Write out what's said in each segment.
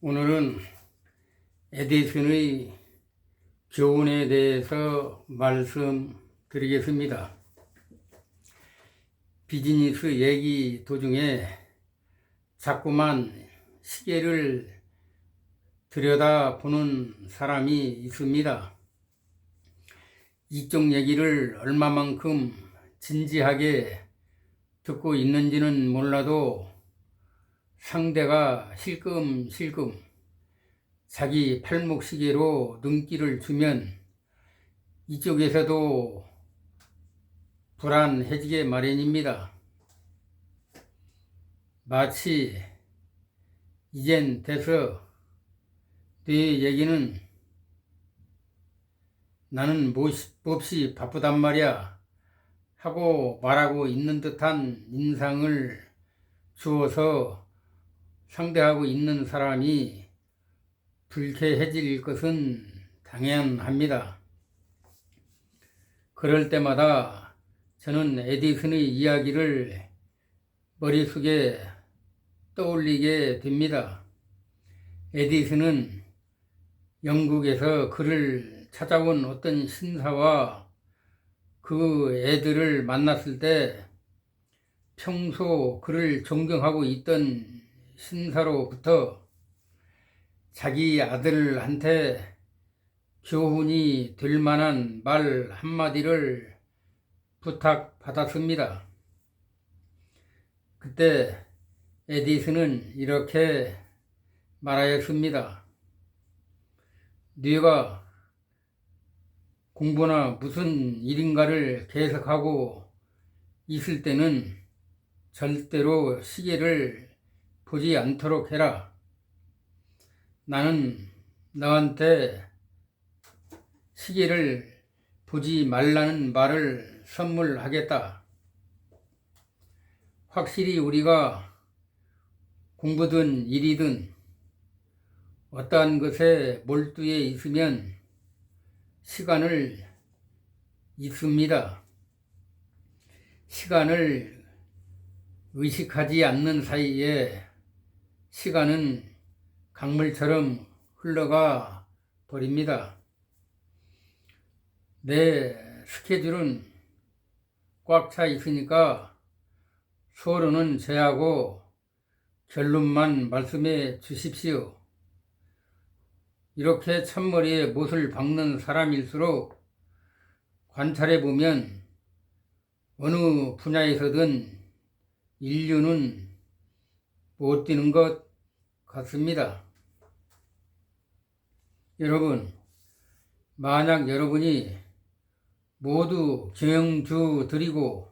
오늘은 에디슨의 교훈에 대해서 말씀드리겠습니다. 비즈니스 얘기 도중에 자꾸만 시계를 들여다보는 사람이 있습니다. 이쪽 얘기를 얼마만큼 진지하게 듣고 있는지는 몰라도 상대가 실금실금 자기 팔목 시계로 눈길을 주면 이쪽에서도 불안해지게 마련입니다. 마치 이젠 돼서 네 얘기는 나는 몹시, 바쁘단 말이야 하고 말하고 있는 듯한 인상을 주어서 상대하고 있는 사람이 불쾌해질 것은 당연합니다. 그럴 때마다 저는 에디슨의 이야기를 머릿속에 떠올리게 됩니다. 에디슨은 영국에서 그를 찾아온 어떤 신사와 그 애들을 만났을 때 평소 그를 존경하고 있던 신사로부터 자기 아들한테 교훈이 될 만한 말 한마디를 부탁받았습니다. 그때 에디슨은 이렇게 말하였습니다. 네가 공부나 무슨 일인가를 계속하고 있을 때는 절대로 시계를 보지 않도록 해라. 나는 너한테 시계를 보지 말라는 말을 선물하겠다. 확실히 우리가 공부든 일이든 어떠한 것에 몰두해 있으면 시간을 잊습니다. 시간을 의식하지 않는 사이에 시간은 강물처럼 흘러가 버립니다. 내 스케줄은 꽉 차 있으니까 서로는 제하고 결론만 말씀해 주십시오. 이렇게 찬머리에 못을 박는 사람일수록 관찰해 보면 어느 분야에서든 인류는 못 뛰는 것 같습니다. 여러분, 만약 여러분이 모두 경영주들이고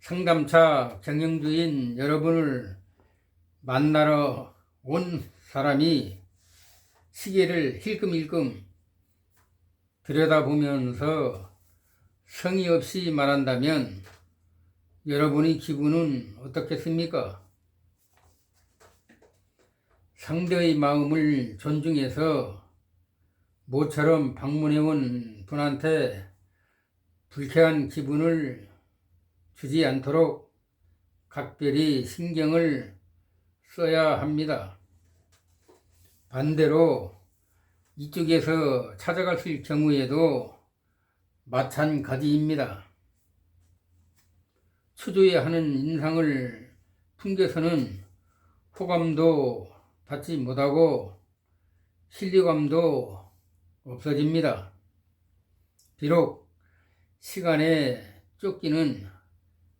상담차 경영주인 여러분을 만나러 온 사람이 시계를 힐끔힐끔 들여다보면서 성의 없이 말한다면 여러분의 기분은 어떻겠습니까? 상대의 마음을 존중해서 모처럼 방문해온 분한테 불쾌한 기분을 주지 않도록 각별히 신경을 써야 합니다. 반대로 이쪽에서 찾아갔을 경우에도 마찬가지입니다. 초조해 하는 인상을 풍겨서는 호감도 받지 못하고 신뢰감도 없어집니다. 비록 시간에 쫓기는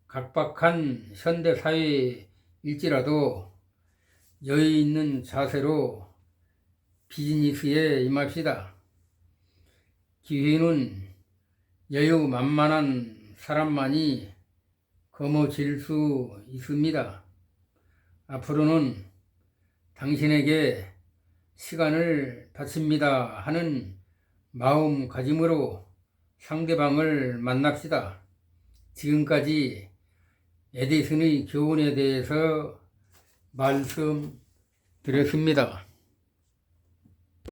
각박한 현대사회일지라도 여유 있는 자세로 비즈니스에 임합시다. 기회는 여유 만만한 사람만이 거머쥘 수 있습니다. 앞으로는 당신에게 시간을 바칩니다 하는 마음가짐으로 상대방을 만납시다. 지금까지 에디슨의 교훈에 대해서 말씀드렸습니다.